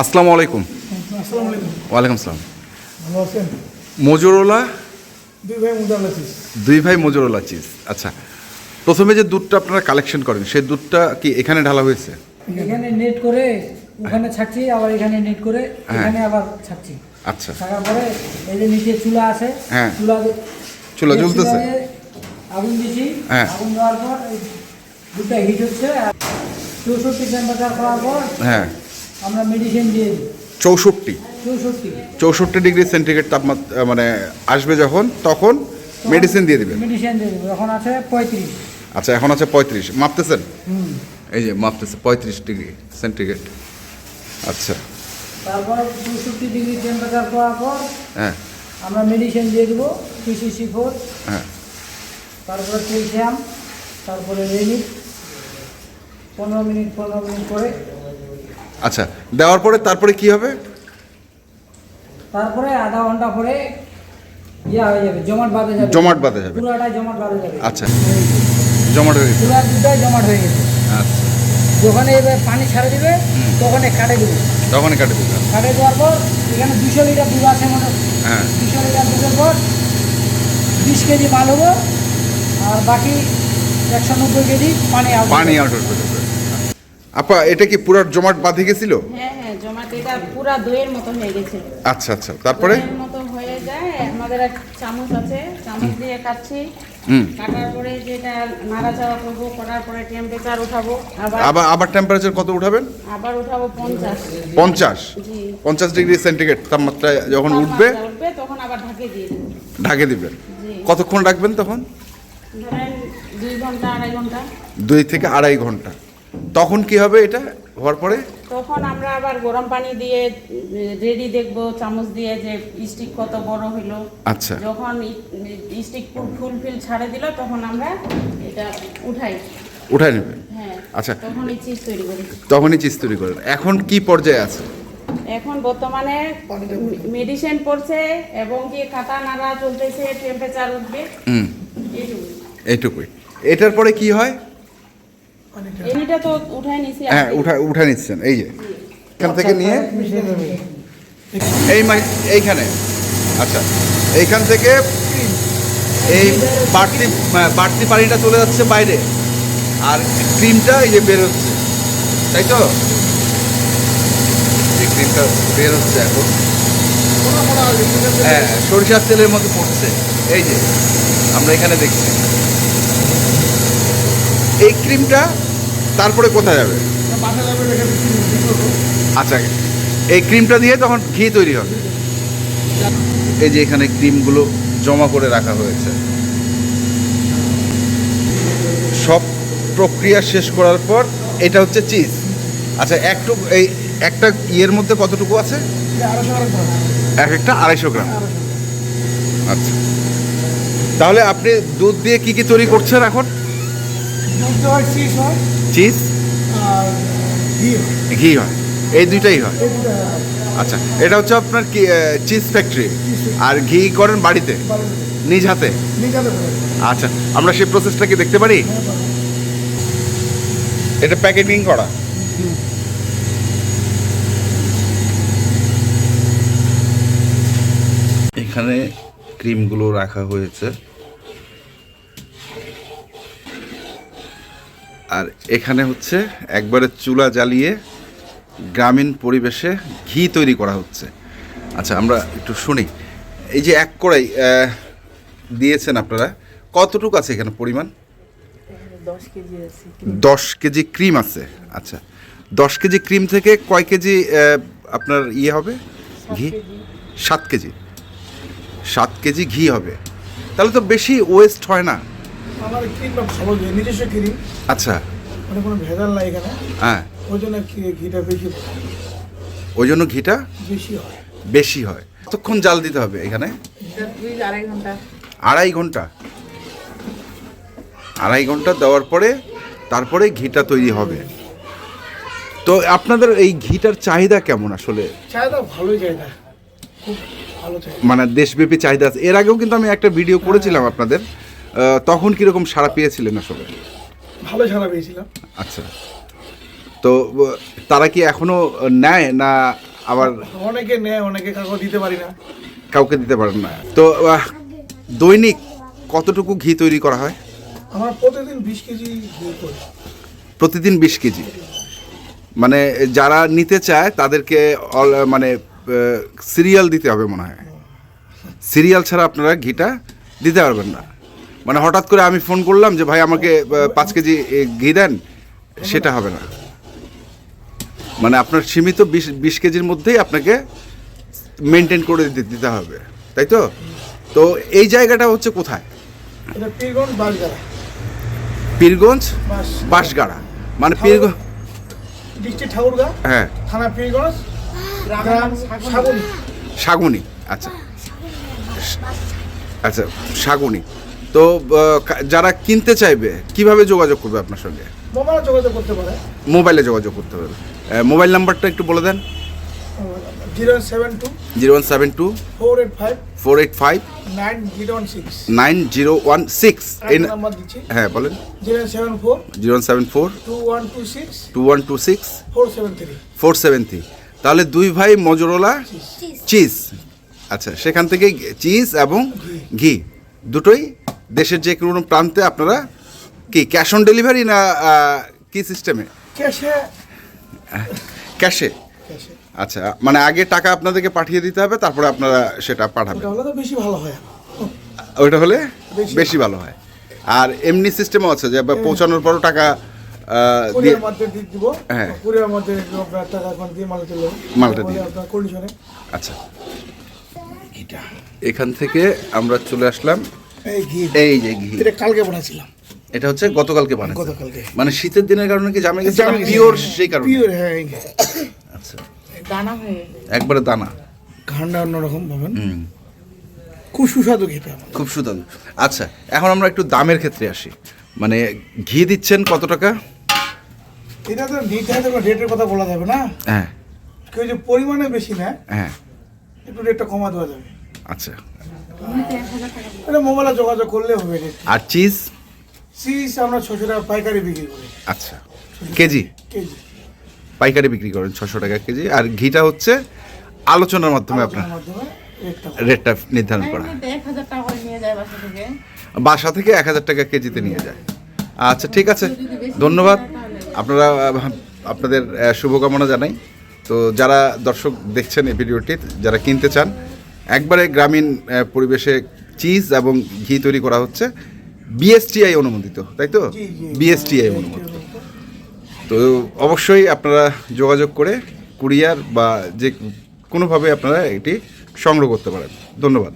আসসালামু আলাইকুম। ওয়ালাইকুম আসসালাম। মজুরওয়ালা দুই ভাই মজুরওয়ালা চিজ আচ্ছা প্রথমে যে দুধটা আপনারা কালেকশন করেন সেই দুধটা কি এখানে ঢালা হয়েছে? এখানে নেট করে ওখানে ছাড়ছি আবার এখানে নেট করে হ্যাঁ। এখানে আবার ছাড়ছি। আচ্ছা। থাকার পরে এই যে নিচে চুলা আছে হ্যাঁ। চুলা চুলা জ্বলতেছে? আগুন দিছি। হ্যাঁ। আগুন দেওয়ার পর দুধটা হিট হচ্ছে চৌষট্টি টেম্পারেচার করার পর হ্যাঁ। আমরা মেডিসিন দিয়ে দিই। চৌষট্টি। চৌষট্টি। চৌষট্টি ডিগ্রি সেন্টিগ্রেড তাপমাত্রা মানে আসবে যখন তখন মেডিসিন দিয়ে দিবেন। মেডিসিন দিয়ে দেবো। এখন আছে পঁয়ত্রিশ। আচ্ছা এখন আছে পঁয়ত্রিশ। মাপতেছেন? এই যে মাপতেছে পঁয়ত্রিশ ডিগ্রি সেন্টিগ্রেড। আচ্ছা। তারপরে চৌষট্টি ডিগ্রি টেম্পারেচার করার পর হ্যাঁ। আমরা মেডিসিন দিয়ে দেবো পিসিসি ফোর হ্যাঁ। তারপরে ক্যালসিয়াম তারপরে রেনিক পনেরো মিনিট পনেরো মিনিট করে আচ্ছা দেওয়ার পরে তারপরে কি হবে? তারপরে আধা ঘণ্টা পরে ইয়া হয়ে যাবে জমাট বাঁধে যাবে। জমাট বাঁধা যাবে। পুরাটাই জমাট বাঁধে যাবে। আচ্ছা জমাট হয়ে গেছে। পুরা দুধটাই জমাট হয়ে গেছে। আচ্ছা। যখন এবার পানি ছাড়ে দিবে তখন কাটে দেবে। তখনই কাটে দিবেন কাটে দেওয়ার পর এখানে দুশো লিটার দুধ আছে মানে হ্যাঁ। দুশো লিটার দুধের পর বিশ কেজি মাল হব আর বাকি একশো নব্বই কেজি পানি পানি আউট হয়ে আপা এটা কি পুরো জমাট বাঁধে গেছিল? হ্যাঁ হ্যাঁ জমাট এটা পুরা দইয়ের মতো হয়ে গেছে। আচ্ছা আচ্ছা তারপরে? দইয়ের মতো হয়ে যায় আমাদের এক চামচ আছে চামচ দিয়ে কাটছি। হুম। কাটার পরে যেটা নাড়াচাড়া করব করার পরে টেম্পারেচার উঠাবো আবার আবার আবার টেম্পারেচার কত উঠাবেন? আবার উঠাবো পঞ্চাশ। পঞ্চাশ? জি। পঞ্চাশ ডিগ্রি সেন্টিগ্রেড তাপমাত্রা যখন উঠবে উঠবে তখন আবার ঢাকে দিয়ে দেবো। ঢাকে দিবেন। জি। কতক্ষণ রাখবেন তখন? ধরেন দুই ঘণ্টা আড়াই ঘণ্টা। দুই থেকে আড়াই ঘণ্টা। তখন কি হবে এটা? হওয়ার পরে? তখন আমরা আবার গরম পানি দিয়ে রেডি দেখব চামচ দিয়ে যে স্টিক কত বড় হইল। আচ্ছা। যখন স্টিক ফুল ফিল ছাড়ে দিল তখন আমরা এটা উঠাই। উঠায় নেবেন হ্যাঁ আচ্ছা। তখন এই চিজ তৈরি করি। তখনই চিজ তৈরি করেন। এখন কি পর্যায়ে আছে? এখন বর্তমানে মেডিসিন পড়ছে এবং কি কাটা নাড়া চলতেছে টেম্পারেচার উঠবে। এইটুকুই। এটার পরে কি হয়? তো নিছি হ্যাঁ আগে। উঠা উঠা নিচ্ছেন এই যে। এখান থেকে নিয়ে এই এইখানে। আচ্ছা এইখান থেকে এই বাড়তি বাড়তি পানিটা চলে যাচ্ছে বাইরে। আর ক্রিমটা এই যে বের হচ্ছে। তাই তো? এই ক্রিমটা বের হচ্ছে এখন। হ্যাঁ সরিষার তেলের মধ্যে পড়ছে। এই যে আমরা এখানে দেখছি। এই ক্রিমটা তারপরে কোথায় যাবে? আচ্ছা এই ক্রিমটা দিয়ে তখন ঘি তৈরি হবে। এই যে এখানে ক্রিমগুলো জমা করে রাখা হয়েছে। সব প্রক্রিয়া শেষ করার পর এটা হচ্ছে চিজ। আচ্ছা একটু এই একটা ইয়ের মধ্যে কতটুকু আছে? এক একটা আড়াইশো গ্রাম। আচ্ছা। তাহলে আপনি দুধ দিয়ে কি কি তৈরি করছেন এখন? চিজ হয়? চিজ ঘি হয়। এই দুইটাই হয়? হয়। আচ্ছা এটা হচ্ছে আপনার কি চিজ ফ্যাক্টরি আর ঘি করেন বাড়িতে? নিজ হাতে? আচ্ছা আমরা সেই প্রসেসটা কি দেখতে পারি? এটা প্যাকেটিং করা। এখানে ক্রিমগুলো রাখা হয়েছে। আর এখানে হচ্ছে একবারে চুলা জ্বালিয়ে গ্রামীণ পরিবেশে ঘি তৈরি করা হচ্ছে। আচ্ছা আমরা একটু শুনি। এই যে এক কড়াই দিয়েছেন আপনারা। কতটুকু আছে এখানে পরিমাণ? দশ কেজি ক্রিম আছে। আচ্ছা দশ কেজি ক্রিম থেকে কয় কেজি আপনার ইয়ে হবে? ঘি? সাত কেজি। সাত কেজি ঘি হবে। তাহলে তো বেশি ওয়েস্ট হয় না। আমার ক্রিমটা ভালো যায় নিজস্ব ক্রিম আচ্ছা। মানে কোনো ভেজাল নাই এখানে। হ্যাঁ। ওই জন্য ঘিটা বেশি ওই জন্য ঘিটা বেশি হয়। বেশি হয়। কতক্ষণ জাল দিতে হবে এখানে? আড়াই ঘণ্টা। আড়াই ঘণ্টা। আড়াই ঘণ্টা দেওয়ার পরে তারপরে ঘিটা তৈরি হবে। তো আপনাদের এই ঘিটার চাহিদা কেমন আসলে? চাহিদা ভালোই চাহিদা। খুব ভালো চাহিদা। মানে দেশব্যাপী চাহিদা আছে। এর আগেও কিন্তু আমি একটা ভিডিও করেছিলাম আপনাদের। তখন কীরকম সাড়া পেয়েছিলেন আসলে? ভালো ছাড়া পেয়েছিলাম। আচ্ছা। তো তারা কি এখনও নেয় না আবার অনেকে নেয় অনেকে কাউকে দিতে পারি না। কাউকে দিতে পারেন না? তো দৈনিক কতটুকু ঘি তৈরি করা হয়? আমার প্রতিদিন বিশ কেজি প্রতিদিন বিশ কেজি। মানে যারা নিতে চায় তাদেরকে অল- মানে সিরিয়াল দিতে হবে মনে হয়। সিরিয়াল ছাড়া আপনারা ঘিটা দিতে পারবেন না। মানে হঠাৎ করে আমি ফোন করলাম যে ভাই আমাকে পাঁচ কেজি এ, ঘি দেন। সেটা হবে না। মানে আপনার সীমিত বিশ বিশ কেজির মধ্যেই আপনাকে মেনটেন করে দিতে দিতে হবে তাই তো? তো এই জায়গাটা হচ্ছে কোথায়? পীরগঞ্জ বাসগাড়া। বাঁশগাড়া মানে পীরগঞ্জ ডিস্ট্রিক্ট ঠাকুরগাঁ। হ্যাঁ। থানা পীরগঞ্জ। গ্রাম শাগুনি আচ্ছা। আচ্ছা শাগুনি তো যারা কিনতে চাইবে কীভাবে যোগাযোগ করবে আপনার সঙ্গে? মোবাইলে যোগাযোগ করতে পারে। মোবাইলে যোগাযোগ করতে হবে মোবাইল নাম্বারটা একটু বলে দেন। Zero seven two. Zero one seven two. Four eight five. Four eight five. Nine zero one six. Nine zero one six. হ্যাঁ বলেন। Zero seven four. Zero one seven four. Two one two six. Two one two six. Four seven three. Four seven three. তাহলে দুই ভাই মজরোলা cheese. আচ্ছা সেখান থেকে cheese এবং ঘি। দুটোই দেশের যে কোনো প্রান্তে আপনারা কি ক্যাশ অন ডেলিভারি না কি সিস্টেমে ক্যাশে ক্যাশে আচ্ছা মানে আগে টাকা আপনাদেরকে পাঠিয়ে দিতে হবে তারপরে আপনারা সেটা পাঠাবেন। বেশি ভালো হয়। ওইটা হলে বেশি ভালো হয়। আর এমনি সিস্টেমও আছে যে পৌঁছানোর পরও টাকা হ্যাঁ। মালটা দিয়ে। আচ্ছা। এখান থেকে আমরা চলে আসলাম। এই ঘি। এই যে ঘি। এটা কালকে বানাইছিলাম। এটা হচ্ছে গতকালকে বানাইছে গতকালকে। মানে শীতের দিনের কারণে কি জামে গেছে পিওর সেই কারণে? পিওর হ্যাঁ আচ্ছা। দানা হয়ে একবারে দানা। ঘান্ডা অন্যরকম পাবেন। খুব সুস্বাদু খেতে আমার। খুব সুদারু আচ্ছা এখন আমরা একটু দামের ক্ষেত্রে আসি। মানে ঘি দিচ্ছেন কত টাকা? এটা তো নির্ধারিত রেটের কথা বলা যাবে না। হ্যাঁ। কেউ যে পরিমাণে বেশি নেয় হ্যাঁ। একটু রেটটা কমা দেওয়া যাবে। আচ্ছা। এটা মোবাইলে যোগাযোগ করলে হবে আর চিজ? সিস আমরা ছশো টাকা পাইকারি বিক্রি করি। আচ্ছা। কেজি? কেজি। পাইকারি বিক্রি করেন ছশো টাকা কেজি। আর ঘিটা হচ্ছে আলোচনার মাধ্যমে আপনার রেটটা নির্ধারণ করা। এক হাজার টাকা করে নিয়ে যায় বাসা থেকে। এক হাজার টাকা কেজিতে নিয়ে যায়। আচ্ছা ঠিক আছে। ধন্যবাদ। আপনারা আপনাদের শুভকামনা জানাই। তো যারা দর্শক দেখছেন এই ভিডিওটি যারা কিনতে চান একবারে গ্রামীণ পরিবেশে চিজ এবং ঘি তৈরি করা হচ্ছে। বিএসটিআই অনুমোদিত তাই তো। বিএসটিআই অনুমোদিত। তো অবশ্যই আপনারা যোগাযোগ করে কুরিয়ার বা যে কোনোভাবে আপনারা এটি সংগ্রহ করতে পারেন। ধন্যবাদ।